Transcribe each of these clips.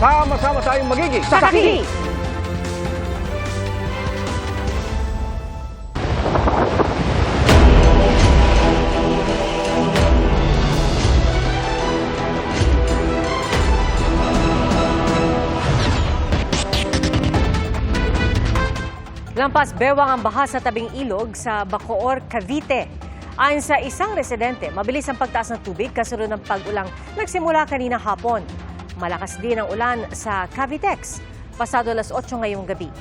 Sama-sama tayong magiging Saksi! Lampas bewang ang baha sa tabing ilog sa Bacoor, Cavite. Ayon sa isang residente, mabilis ang pagtaas ng tubig kasunod ng pag-ulang nagsimula kanina hapon. Malakas din ang ulan sa Cavitex, pasado alas 8 ngayong gabi.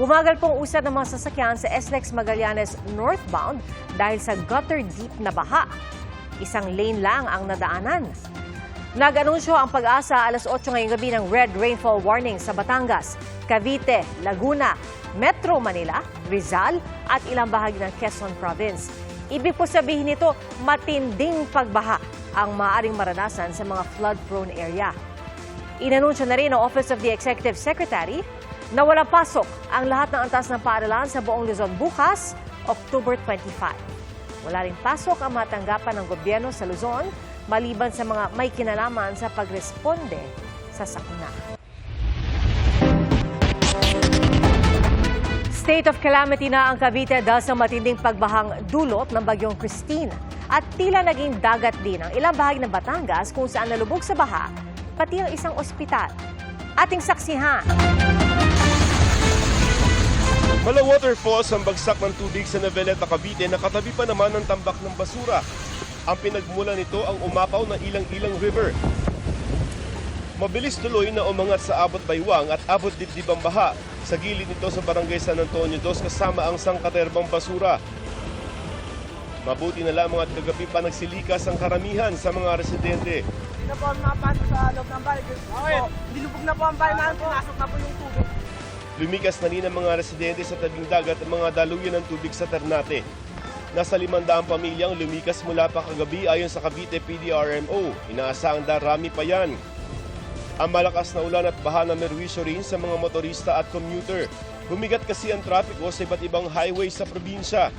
Bumagal pong usad ng mga sasakyan sa SLEX Magallanes northbound dahil sa gutter deep na baha. Isang lane lang ang nadaanan. Nag-anunsyo ang pag-asa alas 8 ngayong gabi ng red rainfall warning sa Batangas, Cavite, Laguna, Metro Manila, Rizal at ilang bahagi ng Quezon Province. Ibig po sabihin nito, matinding pagbaha ang maaaring maranasan sa mga flood-prone area. Inanunsyo na rin ng Office of the Executive Secretary na walang pasok ang lahat ng antas ng paaralan sa buong Luzon bukas, October 25. Wala rin pasok ang matanggapan ng gobyerno sa Luzon maliban sa mga may kinalaman sa pagresponde sa sakuna. State of calamity na ang Cavite dahil sa matinding pagbahang dulot ng bagyong Christine. At tila naging dagat din ang ilang bahagi ng Batangas kung saan nalubog sa baha, pati ang isang ospital. Ating saksihan. Mala waterfalls ang bagsak ng tubig sa Naveleta, Cavite na katabi pa naman ng tambak ng basura. Ang pinagmula nito ang umapaw na ilang-ilang river. Mabilis tuloy na umangat sa abot baywang at abot dibdib ang baha sa gilid nito sa barangay San Antonio Dos kasama ang sangkaterbang basura. Mabuti na lamang at kagabi pa nagsilikas ang karamihan sa mga residente. Hindi na po ang mapasok sa loob ng bahay. Okay. Nilubog na po ang bahay namin, pinasok na po yung tubig. Lumikas na rin ang mga residente sa tabing dagat at mga daluyan ng tubig sa Ternate. Nasa limandaang pamilyang lumikas mula pa kagabi ayon sa Cavite PDRMO. Inaasahang darami pa yan. Ang malakas na ulan at baha na merwisyo rin sa mga motorista at commuter. Bumigat kasi ang trapiko sa iba't ibang highway sa probinsya.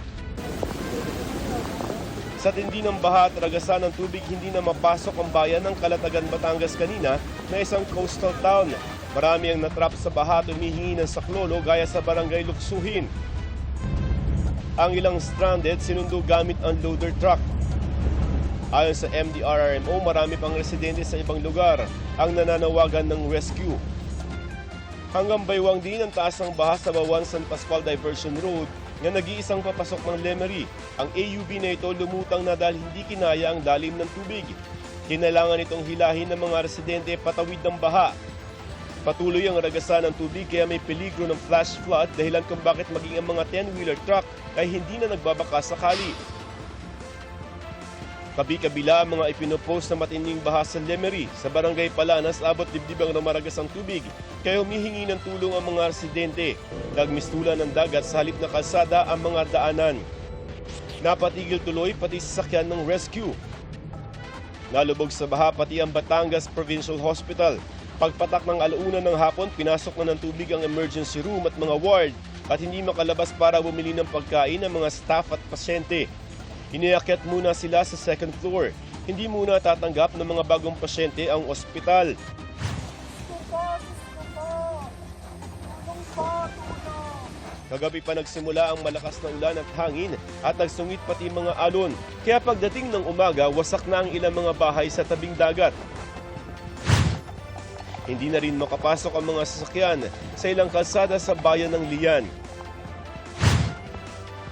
Sa tindi ng baha at ragasan ng tubig, hindi na mapasok ang bayan ng Kalatagan, Batangas kanina na isang coastal town. Marami ang natrap sa baha at humihingi ng saklolo gaya sa barangay Luksuhin. Ang ilang stranded sinundo gamit ang loader truck. Ayon sa MDRRMO, marami pang residente sa ibang lugar ang nananawagan ng rescue. Hanggang baywang din ang taas ng baha sa Bawan San Pascual Diversion Road na nag-iisang papasok ng Lemery. Ang AUV na ito lumutang na dahil hindi kinaya ang dalim ng tubig. Kinailangan itong hilahin ng mga residente patawid ng baha. Patuloy ang ragasan ng tubig kaya may peligro ng flash flood dahilan kung bakit maging ang mga 10-wheeler truck ay hindi na nagbabaka sakali. Kabi-kabila ang mga ipinopost na matinding baha sa Lemery. Sa barangay Palanas, abot dibdib ang namaragas ang tubig. Kaya humihingi ng tulong ang mga residente. Nagmistulan ng dagat sa halip na kalsada ang mga daanan. Napatigil tuloy pati sasakyan ng rescue. Nalubog sa baha pati ang Batangas Provincial Hospital. Pagpatak ng alauna ng hapon, pinasok na ng tubig ang emergency room at mga ward at hindi makalabas para bumili ng pagkain ng mga staff at pasyente. Iniakyat muna sila sa second floor. Hindi muna tatanggap ng mga bagong pasyente ang ospital. Kagabi pa nagsimula ang malakas na ulan at hangin at nagsungit pati mga alon. Kaya pagdating ng umaga, wasak na ang ilang mga bahay sa tabing dagat. Hindi na rin makapasok ang mga sasakyan sa ilang kalsada sa bayan ng Lian.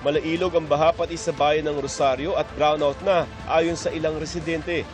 Malailog ang baha pati sa bayan ng Rosario at brownout na ayon sa ilang residente.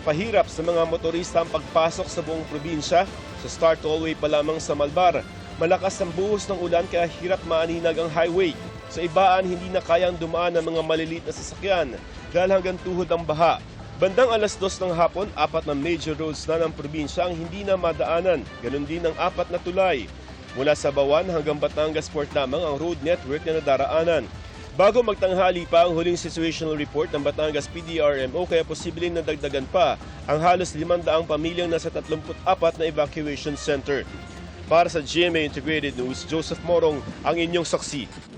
Pahirap sa mga motorista ang pagpasok sa buong probinsya. Sa start tollway pa lamang sa Malbar, malakas ang buhos ng ulan kaya hirap maaninag ang highway. Sa ibaan, hindi na kayang dumaan ng mga maliliit na sasakyan dahil hanggang tuhod ang baha. Bandang alas dos ng hapon, apat na major roads na ng probinsya ang hindi na madaanan. Ganon din ang apat na tulay. Mula sa Bawan hanggang Batangas Port lamang ang road network na nadaraanan. Bago magtanghali pa ang huling situational report ng Batangas PDRMO kaya posibleng nadagdagan pa ang halos 500 pamilyang nasa 34 na evacuation center. Para sa GMA Integrated News, Joseph Morong ang inyong saksi.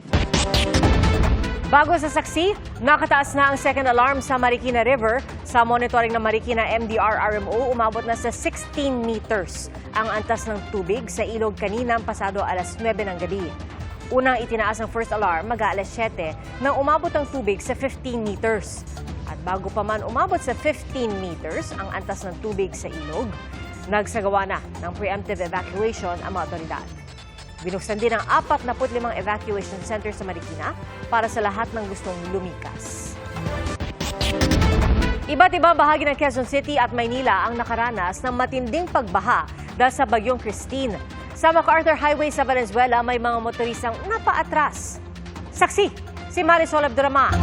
Bago sa saksi, nakataas na ang second alarm sa Marikina River. Sa monitoring ng Marikina MDR-RMO, umabot na sa 16 meters ang antas ng tubig sa ilog kaninang pasado alas 9 ng gabi. Unang itinaas ang first alarm mag-aalas 7 nang umabot ang tubig sa 15 meters. At bago pa man umabot sa 15 meters ang antas ng tubig sa ilog, nagsagawa na ng preemptive evacuation ang mga otoridad. Binuksan din ang 45 evacuation center sa Marikina para sa lahat ng gustong lumikas. Iba't ibang bahagi ng Quezon City at Maynila ang nakaranas ng matinding pagbaha dahil sa bagyong Christine. Sa MacArthur Highway sa Valenzuela, may mga motoristang napaatras. Saksi, si Marisol Abdurrahman.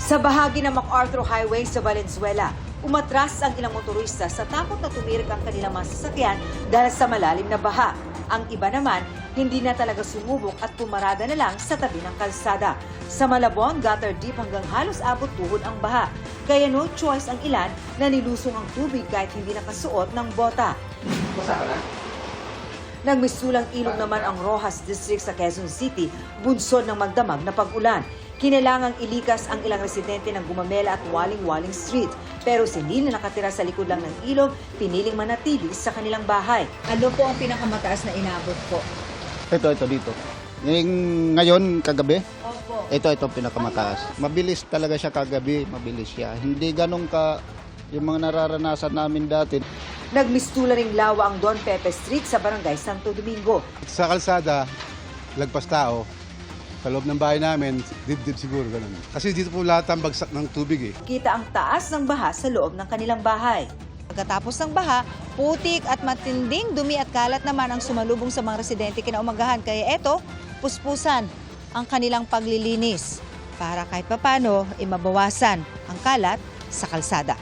Sa bahagi ng MacArthur Highway sa Valenzuela, umatras ang ilang motorista sa takot na tumirik ang kanilang mga sasakyan dahil sa malalim na baha. Ang iba naman, hindi na talaga sumubok at pumarada na lang sa tabi ng kalsada. Sa Malabon, gutter deep hanggang halos abot tuhod ang baha. Kaya no choice ang ilan na nilusong ang tubig kahit hindi nakasuot ng bota. Nagmisulang ilog naman ang Rojas District sa Quezon City, bunsod ng magdamag na pag-ulan. Kinailangang ilikas ang ilang residente ng Gumamela at Waling-Waling Street. Pero si hindi na nakatira sa likod lang ng ilog, piniling manatili sa kanilang bahay. Ano po ang pinakamataas na inabot po? Ito, ito dito. Yung ngayon, kagabi, Opo. ito, ito pinakamataas. Mabilis talaga siya kagabi, mabilis siya. Hindi ganun ka yung mga nararanasan namin dati. Nagmistula ring lawa ang Don Pepe Street sa Barangay Santo Domingo. Sa kalsada, lagpas tao. Sa loob ng bahay namin, dibdib siguro ganun. Kasi dito po lahat ang bagsak ng tubig eh. Kita ang taas ng baha sa loob ng kanilang bahay. Pagkatapos ng baha, putik at matinding dumi at kalat naman ang sumalubong sa mga residente kinaumagahan. Kaya eto, puspusan ang kanilang paglilinis para kahit papano ay mabawasan ang kalat sa kalsada.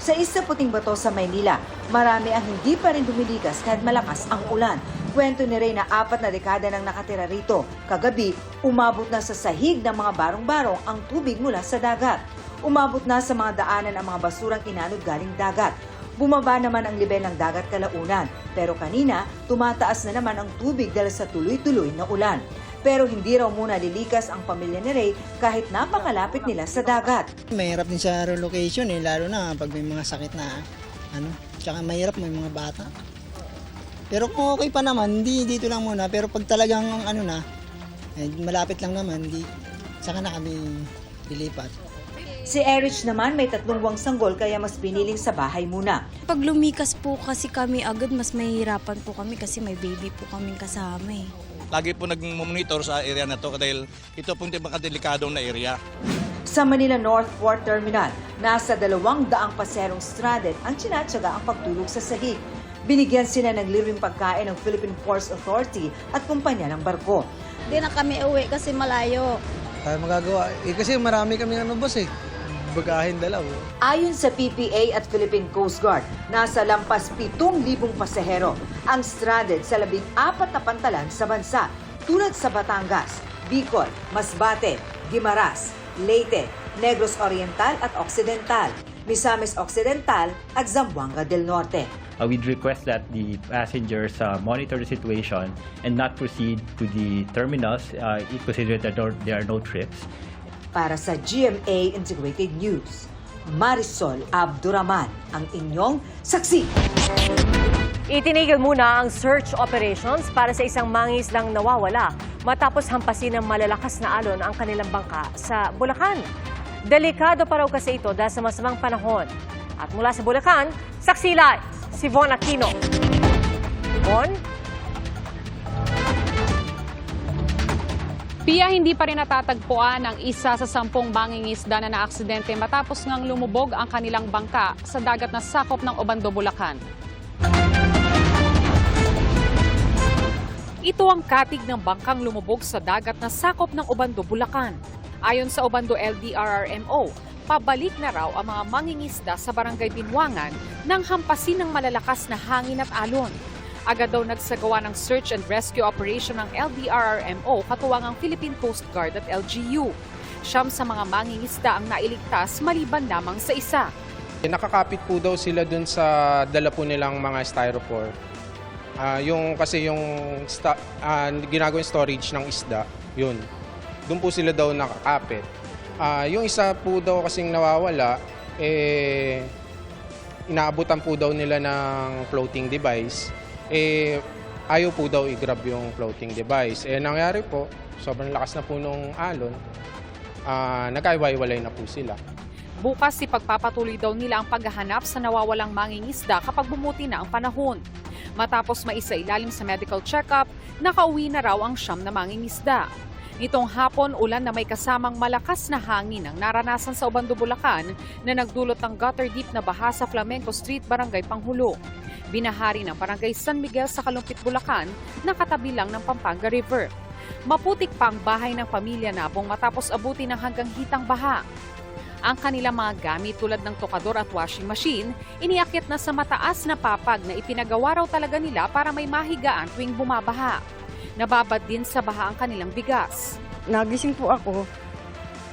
Sa isa puting bato sa Maynila, marami ang hindi pa rin dumiligas kahit malakas ang ulan. Kwento ni Ray na apat na dekada nang nakatira rito. Kagabi, umabot na sa sahig ng mga barong-barong ang tubig mula sa dagat. Umabot na sa mga daanan ang mga basurang inanod galing dagat. Bumaba naman ang level ng dagat kalaunan. Pero kanina, tumataas na naman ang tubig dahil sa tuloy-tuloy na ulan. Pero hindi raw muna lilikas ang pamilya ni Ray kahit napakalapit nila sa dagat. Mahirap din sa relocation eh, lalo na pag may mga sakit na ano, tsaka mahirap may mga bata. Pero kung okay pa naman, hindi dito lang muna. Pero pag talagang ano na, eh, malapit lang naman, di, saka na kami lilipat. Si Erich naman may tatlong buwang sanggol kaya mas piniling sa bahay muna. Pag lumikas po kasi kami agad, mas mahihirapan po kami kasi may baby po kaming kasama eh. lagi po nag-monitor sa area na to dahil ito pong delikadong na area. Sa Manila North Port Terminal, nasa dalawang daang paserong stranded ang tsinatsaga ang pagtulog sa sahig. Binigyan sila ng libreng pagkain ng Philippine Ports Authority at kumpanya ng barko. Hindi na kami uwi kasi malayo. Tayo magagawa. Eh, kasi marami kami ano boss eh. Bagahin dalaw. Ayon sa PPA at Philippine Coast Guard, nasa lampas 7,000 pasahero ang stranded sa labing apat na pantalan sa bansa tulad sa Batangas, Bicol, Masbate, Guimaras, Leyte, Negros Oriental at Occidental, Misamis Occidental at Zamboanga del Norte. Uh, we'd request that the passengers uh, monitor the situation and not proceed to the terminals, uh, considering that there there are no trips. Para sa GMA Integrated News, Marisol Abduraman, ang inyong saksi. Itinigil muna ang search operations para sa isang mangislang nawawala matapos hampasin ng malalakas na alon ang kanilang bangka sa Bulacan. Delikado pa raw kasi ito dahil sa masamang panahon. At mula sa Bulacan, saksi live si Von Aquino. Von? Pia hindi pa rin natatagpuan ang isa sa sampung mangingisda na naaksidente matapos ngang lumubog ang kanilang bangka sa dagat na sakop ng Obando, Bulacan. Ito ang katig ng bangkang lumubog sa dagat na sakop ng Obando, Bulacan. Ayon sa Obando LDRRMO, pabalik na raw ang mga mangingisda sa barangay Binwangan nang hampasin ng malalakas na hangin at alon. Agad daw nagsagawa ng search and rescue operation ng LDRRMO katuwang ang Philippine Coast Guard at LGU. Siyam sa mga mangingisda ang nailigtas maliban lamang sa isa. Nakakapit po daw sila dun sa dala po nilang mga styrofoam. Ah, yung kasi yung sta, ah, ginagawang storage ng isda, yun. Doon po sila daw nakakapit. Ah, yung isa po daw kasing nawawala, eh, inaabutan po daw nila ng floating device. Eh, ayaw po daw i-grab yung floating device. Eh, nangyari po, sobrang lakas na po nung alon, ah, nagkaiwalay na po sila. Bukas si pagpapatuloy daw nila ang paghahanap sa nawawalang mangingisda kapag bumuti na ang panahon. Matapos maisa ilalim sa medical check-up, nakauwi na raw ang siyam na mangingisda. Itong hapon, ulan na may kasamang malakas na hangin ang naranasan sa Obando, Bulacan na nagdulot ng gutter deep na baha sa Flamenco Street, Barangay Panghulo. Binahari ng Barangay San Miguel sa Kalumpit, Bulacan na katabi lang ng Pampanga River. Maputik pa ang bahay ng pamilya Nabong matapos abuti ng hanggang hitang baha. Ang kanilang mga gamit tulad ng tokador at washing machine, iniakit na sa mataas na papag na ipinagawa raw talaga nila para may mahigaan tuwing bumabaha. Nababad din sa baha ang kanilang bigas. Nagising po ako.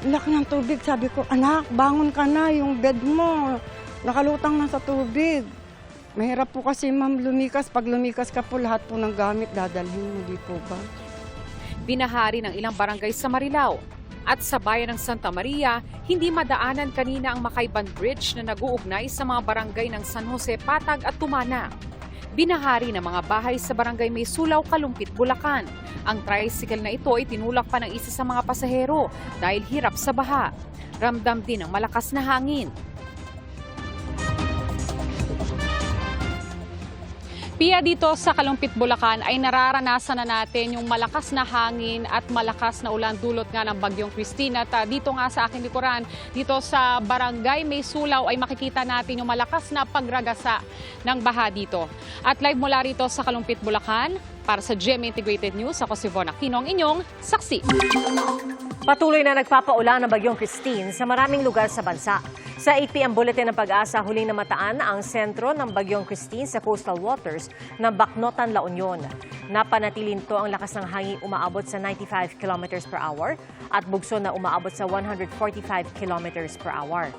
Laki ng tubig. Sabi ko, anak, bangon ka na. Yung bed mo, nakalutang na sa tubig. Mahirap po kasi ma'am lumikas. Pag lumikas ka po, lahat po ng gamit dadalhin mo, di po ba? Binahari ng ilang barangay sa Marilao. At sa bayan ng Santa Maria, hindi madaanan kanina ang Makayban Bridge na nag-uugnay sa mga barangay ng San Jose, Patag at Tumana. Binahari ng mga bahay sa barangay May Sulaw, Kalumpit, Bulacan. Ang tricycle na ito ay tinulak pa ng isa sa mga pasahero dahil hirap sa baha. Ramdam din ang malakas na hangin. Pia dito sa Kalumpit, Bulacan ay nararanasan na natin yung malakas na hangin at malakas na ulan dulot nga ng bagyong Christine. At dito nga sa aking likuran, dito sa Barangay May Sulaw ay makikita natin yung malakas na pagragasa ng baha dito. At live mula rito sa Kalumpit, Bulacan, para sa GMA Integrated News, ako si Von Aquino, ang inyong saksi. Patuloy na nagpapaulan ng bagyong Christine sa maraming lugar sa bansa. Sa 8pm bulletin ng pag-asa, huling namataan ang sentro ng bagyong Christine sa coastal waters ng Bacnotan, La Union. Napanatilin to ang lakas ng hangin umaabot sa 95 km per hour at bugso na umaabot sa 145 km per hour.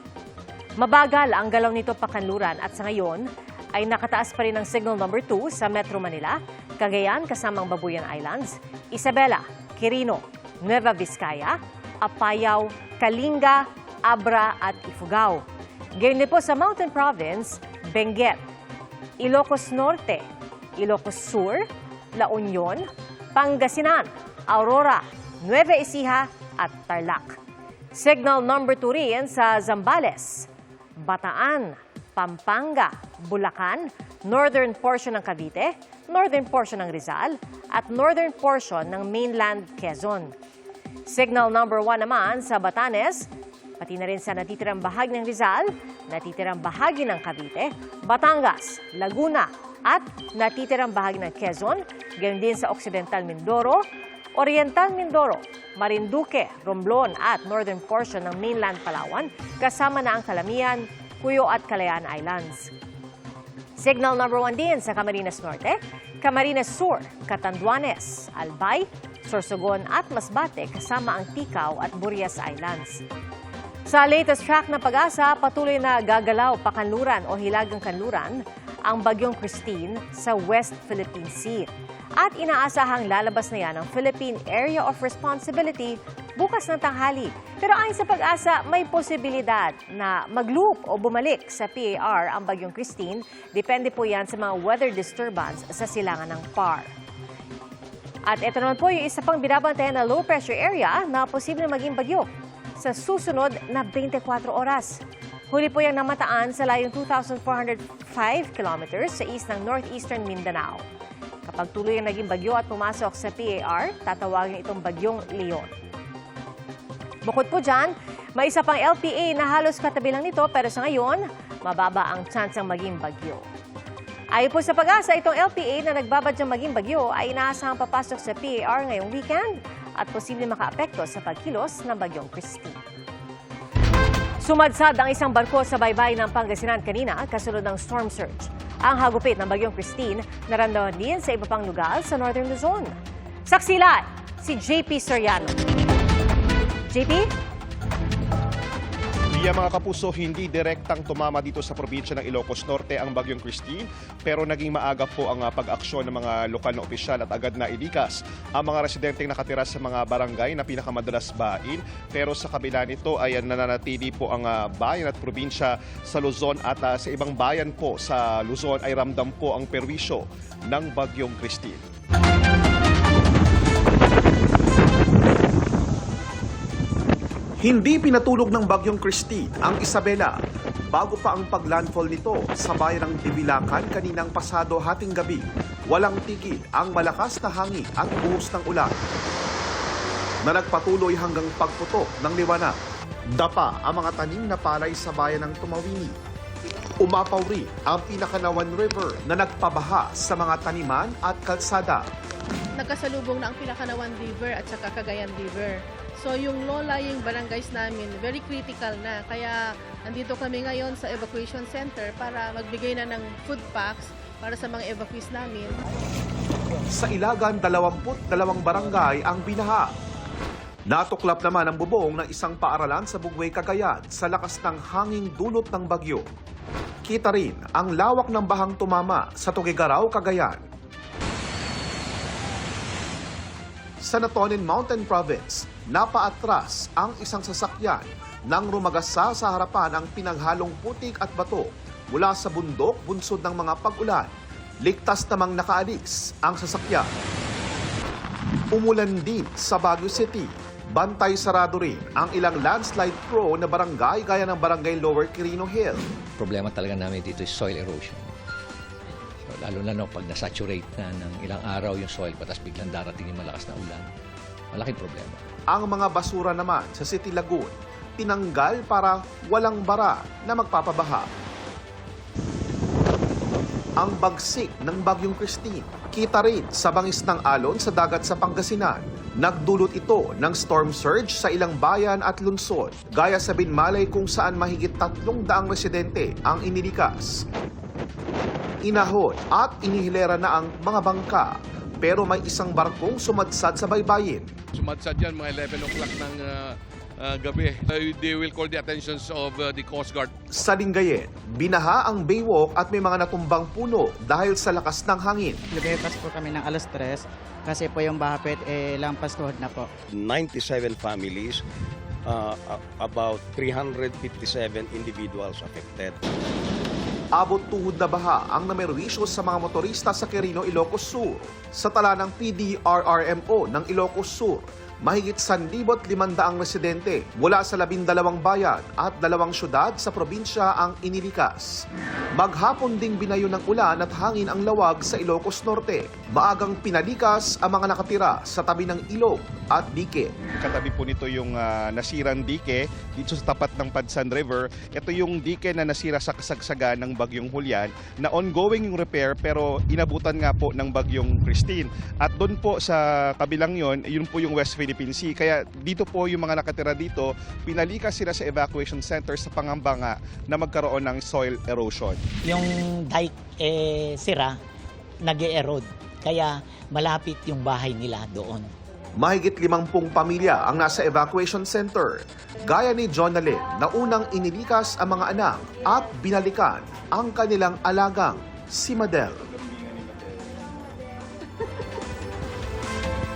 Mabagal ang galaw nito pakanluran at sa ngayon ay nakataas pa rin ang signal number 2 sa Metro Manila, Cagayan kasamang Babuyan Islands, Isabela, Quirino, Nueva Vizcaya, Apayao, Kalinga, Abra at Ifugao. Gayon din po sa Mountain Province, Benguet, Ilocos Norte, Ilocos Sur, La Union, Pangasinan, Aurora, Nueva Ecija at Tarlac. Signal number 2 rin sa Zambales, Bataan, Pampanga, Bulacan, northern portion ng Cavite, northern portion ng Rizal, at northern portion ng mainland Quezon. Signal number 1 naman sa Batanes, pati na rin sa natitirang bahagi ng Rizal, natitirang bahagi ng Cavite, Batangas, Laguna, at natitirang bahagi ng Quezon, gayon din sa Occidental Mindoro, Oriental Mindoro, Marinduque, Romblon at northern portion ng mainland Palawan, kasama na ang Calamian, Cuyo at Calayan Islands. Signal number 1 din sa Camarines Norte, Camarines Sur, Catanduanes, Albay, Sorsogon at Masbate kasama ang Ticao at Burias Islands. Sa latest track ng pag-asa, patuloy na gagalaw pakanluran o hilagang kanluran ang bagyong Christine sa West Philippine Sea. At inaasahang lalabas na yan ang Philippine Area of Responsibility bukas ng tanghali. Pero ayon sa pag-asa, may posibilidad na mag-loop o bumalik sa PAR ang bagyong Christine. Depende po yan sa mga weather disturbance sa silangan ng PAR. At ito naman po yung isa pang binabantayan na low pressure area na posibleng maging bagyo sa susunod na 24 oras. Huli po yung namataan sa layong 2,405 kilometers sa east ng northeastern Mindanao. Kapag tuloy ang naging bagyo at pumasok sa PAR, tatawagin itong bagyong Leon. Bukod po dyan, may isa pang LPA na halos katabi lang nito pero sa ngayon, mababa ang tsansang maging bagyo. Ayon po sa pag-asa, itong LPA na nagbabadyang maging bagyo ay inaasahang papasok sa PAR ngayong weekend at posibleng makaapekto sa pagkilos ng bagyong Christine. Sumadsad ang isang barko sa baybay ng Pangasinan kanina kasunod ng storm surge. Ang hagupit ng bagyong Christine naramdaman din sa iba pang lugar sa Northern Luzon. Saksila, si JP Soriano. JP? Iya mga kapuso, hindi direktang tumama dito sa probinsya ng Ilocos Norte ang bagyong Christine, pero naging maaga po ang ah, pag-aksyon ng mga lokal na opisyal at agad na ilikas ang mga residenteng nakatira sa mga barangay na pinakamadalas bain. Pero sa kabila nito ay nananatili po ang ah, bayan at probinsya sa Luzon at ah, sa ibang bayan po sa Luzon ay ramdam po ang perwisyo ng bagyong Christine. Hindi pinatulog ng bagyong Christine ang Isabela bago pa ang paglandfall nito sa bayan ng Dibilacan kaninang pasado hating gabi. Walang tigil ang malakas na hangin at buhos ng ulan na nagpatuloy hanggang pagputok ng liwanag. Dapa ang mga tanim na palay sa bayan ng Tumawini. Umapaw rin ang Pinakanawan River na nagpabaha sa mga taniman at kalsada. Nagkasalubong na ang Pinakanawan River at saka Cagayan River. So yung low-lying barangays namin, very critical na. Kaya nandito kami ngayon sa evacuation center para magbigay na ng food packs para sa mga evacuees namin. Sa Ilagan, 22 barangay ang binaha. Natuklap naman ang bubong ng isang paaralan sa Bugway, Cagayan sa lakas ng hanging dulot ng bagyo. Kita rin ang lawak ng bahang tumama sa Tugigaraw, Cagayan. Sa Natonin Mountain Province, napaatras ang isang sasakyan nang rumagasa sa harapan ang pinaghalong putik at bato mula sa bundok bunsod ng mga pag-ulan. Ligtas namang nakaalis ang sasakyan. Umulan din sa Baguio City. Bantay sarado rin ang ilang landslide pro na barangay gaya ng barangay Lower Quirino Hill. problema talaga namin dito is soil erosion. So, lalo na no, pag nasaturate na ng ilang araw yung soil, patas biglang darating yung malakas na ulan, malaking problema. Ang mga basura naman sa City Lagoon, tinanggal para walang bara na magpapabaha. Ang bagsik ng Bagyong Christine, kita rin sa bangis ng alon sa dagat sa Pangasinan. Nagdulot ito ng storm surge sa ilang bayan at lungsod, gaya sa Binmalay kung saan mahigit tatlong daang residente ang inilikas. Inahon at inihilera na ang mga bangka, pero may isang barkong sumadsad sa baybayin. Sumadsad yan mga 11 o'clock ng ah, ah, gabi. Uh, they will call the attentions of uh, the Coast Guard. Sa Lingayen, binaha ang baywalk at may mga natumbang puno dahil sa lakas ng hangin. Lumipas po kami ng alas 3 kasi po yung bahapit eh lampas tuhod na po. 97 families, uh, about 357 individuals affected. Abot tuhod na baha ang namerwisyo sa mga motorista sa Quirino, Ilocos Sur. Sa tala ng PDRRMO ng Ilocos Sur, mahigit 1,500 residente mula sa labindalawang bayan at dalawang syudad sa probinsya ang inilikas. Maghapon ding binayo ng ulan at hangin ang lawag sa Ilocos Norte. Maagang pinalikas ang mga nakatira sa tabi ng ilog at dike. Katabi po nito yung ah, nasirang dike dito sa tapat ng Padsan River. Ito yung dike na nasira sa kasagsagan ng bagyong Hulyan na ongoing yung repair pero inabutan nga po ng bagyong Christine. At doon po sa kabilang yon, yun po yung West Philippine Sea. Kaya dito po yung mga nakatira dito, pinalikas sila sa evacuation center sa pangamba nga na magkaroon ng soil erosion. yung dike eh, sira, nag erode Kaya malapit yung bahay nila doon. Mahigit limampung pamilya ang nasa evacuation center. Gaya ni Jonalyn na unang inilikas ang mga anak at binalikan ang kanilang alagang si Madel.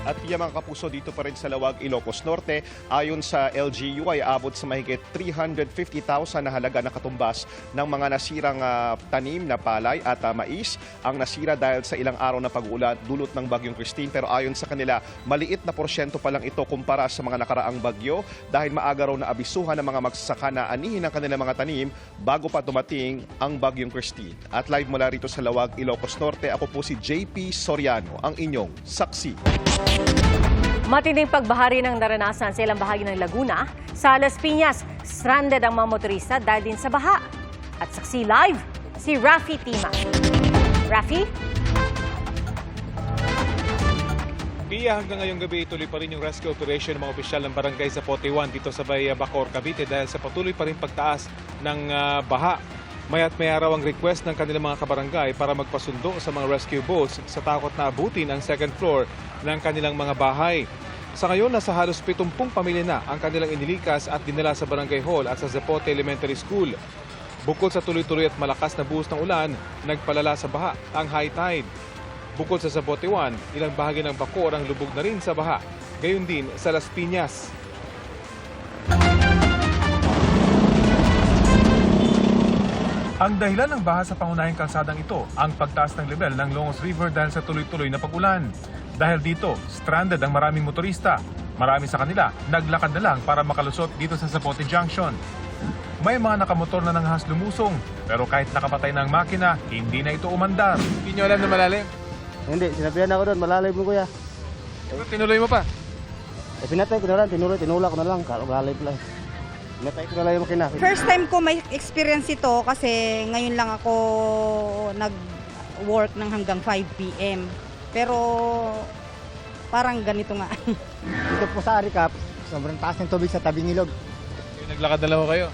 At yung mga kapuso dito pa rin sa Lawag, Ilocos Norte, ayon sa LGU ay abot sa mahigit 350,000 na halaga na katumbas ng mga nasirang ah, tanim na palay at ah, mais. Ang nasira dahil sa ilang araw na pag-ulan dulot ng bagyong Christine. Pero ayon sa kanila, maliit na porsyento pa lang ito kumpara sa mga nakaraang bagyo dahil maaga raw na abisuhan ng mga magsasaka na anihin ang kanilang mga tanim bago pa dumating ang bagyong Christine. At live mula rito sa Lawag, Ilocos Norte, ako po si JP Soriano, ang inyong saksi. Matinding pagbahari ng naranasan sa ilang bahagi ng Laguna. Sa Las Piñas, stranded ang mga motorista dahil din sa baha. At saksi live, si Rafi Tima. Rafi? Pia hanggang ngayong gabi tuloy pa rin yung rescue operation ng mga opisyal ng barangay sa Potewan dito sa Bay Bacor, Cavite dahil sa patuloy pa rin pagtaas ng ah, baha. Mayat may araw ang request ng kanilang mga kabarangay para magpasundo sa mga rescue boats sa takot na abutin ang second floor ng kanilang mga bahay. Sa ngayon, nasa halos 70 pamilya na ang kanilang inilikas at dinala sa Barangay Hall at sa Zapote Elementary School. Bukod sa tuloy-tuloy at malakas na buhos ng ulan, nagpalala sa baha ang high tide. Bukod sa Zapote 1, ilang bahagi ng Bacoor ang lubog na rin sa baha. Gayon din sa Las Piñas. Ang dahilan ng baha sa pangunahing kalsadang ito ang pagtaas ng level ng Longos River dahil sa tuloy-tuloy na pag-ulan. Dahil dito, stranded ang maraming motorista. Marami sa kanila naglakad na lang para makalusot dito sa Zapote Junction. May mga nakamotor na nanghas lumusong, pero kahit nakapatay na ang makina, hindi na ito umandar. Hindi nyo alam na malalim. Hindi, sinabihan ako doon, malalim mo kuya. Pero tinuloy mo pa. Eh, pinatay ko na lang, tinuloy, tinulak ko na lang, malalim lang. Pinatay ko na lang yung makina. First time ko may experience ito kasi ngayon lang ako nag-work ng hanggang 5 p.m. Pero parang ganito nga. Dito po sa Aricap, sobrang taas ng tubig sa tabing ilog. Naglakad na lang kayo.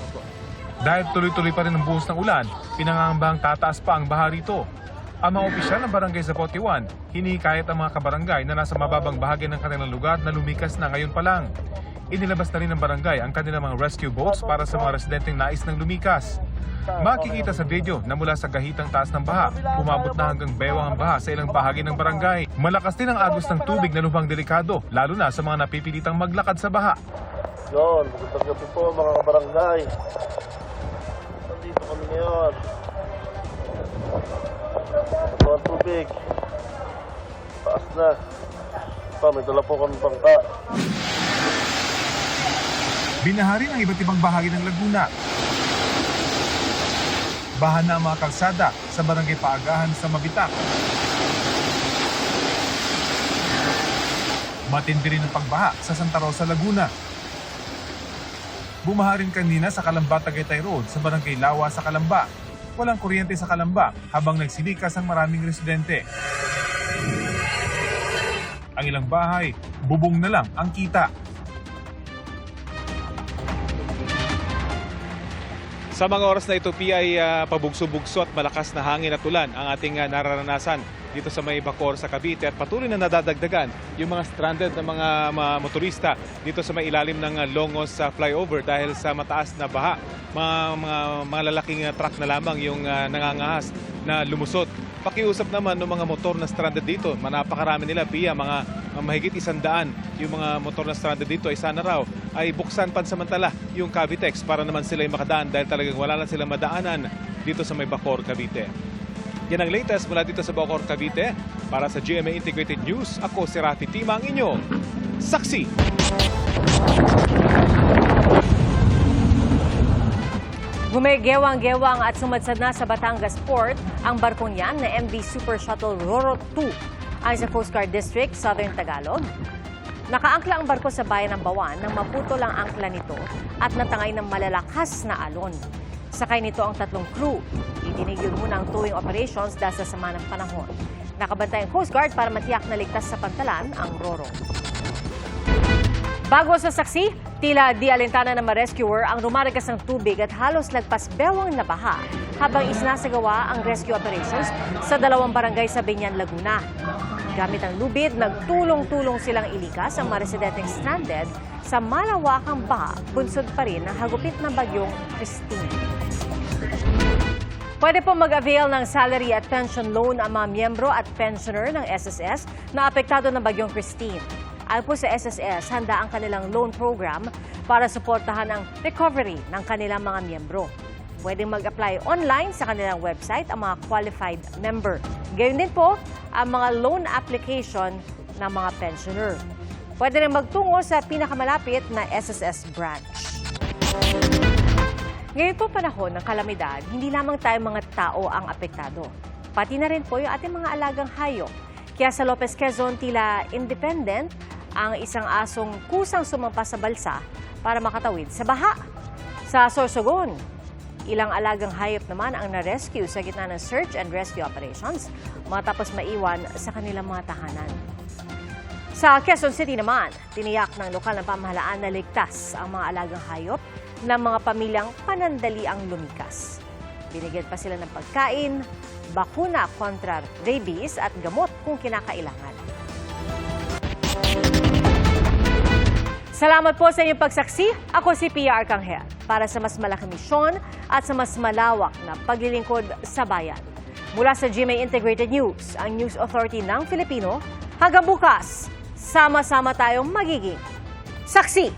Dahil tuloy-tuloy pa rin ang buhos ng ulan, pinangangambahang tataas pa ang baha rito. Ang mga opisyal ng barangay Zapote 1, hinihikayat ang mga kabarangay na nasa mababang bahagi ng kanilang lugar na lumikas na ngayon pa lang. Inilabas na rin ng barangay ang kanilang mga rescue boats para sa mga residenteng nais ng lumikas. Makikita sa video na mula sa gahitang taas ng baha, umabot na hanggang bewang ang baha sa ilang bahagi ng barangay. Malakas din ang agos ng tubig na lubhang delikado, lalo na sa mga napipilitang maglakad sa baha. Yun, magandang gabi po mga kabarangay. Nandito kami ngayon. Ito ang tubig. Taas na. Pa, may dala po kami bangka. Binahari ng iba't ibang bahagi ng Laguna. Baha na ang mga kalsada sa barangay Paagahan sa Mabitak. Matindi rin ang pagbaha sa Santa Rosa, Laguna. Bumaha rin kanina sa Kalamba Tagaytay Road sa barangay Lawa sa Kalamba. Walang kuryente sa Kalamba habang nagsilikas ang maraming residente. Ang ilang bahay, bubong na lang ang kita. Sa mga oras na ito, PI uh, pabugso-bugso at malakas na hangin at ulan ang ating ah, nararanasan dito sa may Bacor sa Cavite at patuloy na nadadagdagan yung mga stranded na mga, mga motorista dito sa may ilalim ng ah, Longos sa flyover dahil sa mataas na baha. Mga, mga, mga lalaking ah, truck na lamang yung ah, nangangahas na lumusot. Pakiusap naman ng mga motor na stranded dito. Manapakarami nila, Pia, mga mahigit isandaan yung mga motor na stranded dito ay sana raw ay buksan pansamantala yung Cavitex para naman sila ay makadaan dahil talagang wala lang silang madaanan dito sa may Bacor, Cavite. Yan ang latest mula dito sa Bacor, Cavite. Para sa GMA Integrated News, ako si Rafi Tima, ang inyong saksi. Gumegewang-gewang at sumadsad na sa Batangas Port ang barkong yan na MV Super Shuttle Roro 2 ay sa Coast Guard District, Southern Tagalog. Nakaangkla ang barko sa bayan ng Bawan nang maputol ang angkla nito at natangay ng malalakas na alon. Sakay nito ang tatlong crew. Itinigil muna ang towing operations dahil sa sama ng panahon. Nakabantay ang Coast Guard para matiyak na ligtas sa pantalan ang Roro. Bago sa saksi, tila di alintana ng mga rescuer ang rumaragas ng tubig at halos lagpas bewang na baha habang isinasagawa ang rescue operations sa dalawang barangay sa Binyan, Laguna. Gamit ang lubid, nagtulong-tulong silang ilikas ang mga residenteng stranded sa malawakang baha, bunsod pa rin ng hagupit na bagyong Christine. Pwede po mag-avail ng salary at pension loan ang mga miyembro at pensioner ng SSS na apektado ng bagyong Christine. Ayon po sa SSS, handa ang kanilang loan program para suportahan ang recovery ng kanilang mga miyembro. Pwedeng mag-apply online sa kanilang website ang mga qualified member. Gayon din po ang mga loan application ng mga pensioner. Pwede rin magtungo sa pinakamalapit na SSS branch. Ngayon po panahon ng kalamidad, hindi lamang tayo mga tao ang apektado. Pati na rin po yung ating mga alagang hayop. Kaya sa Lopez Quezon, tila independent ang isang asong kusang sumampas sa balsa para makatawid sa baha. Sa Sorsogon, ilang alagang hayop naman ang na-rescue sa gitna ng search and rescue operations matapos maiwan sa kanilang mga tahanan. Sa Quezon City naman, tiniyak ng lokal na pamahalaan na ligtas ang mga alagang hayop ng mga pamilyang panandali ang lumikas. Binigyan pa sila ng pagkain, bakuna kontra rabies at gamot kung kinakailangan. Salamat po sa inyong pagsaksi. Ako si Pia Arcangel para sa mas malaking misyon at sa mas malawak na paglilingkod sa bayan. Mula sa GMA Integrated News, ang News Authority ng Filipino, hanggang bukas, sama-sama tayong magiging saksi.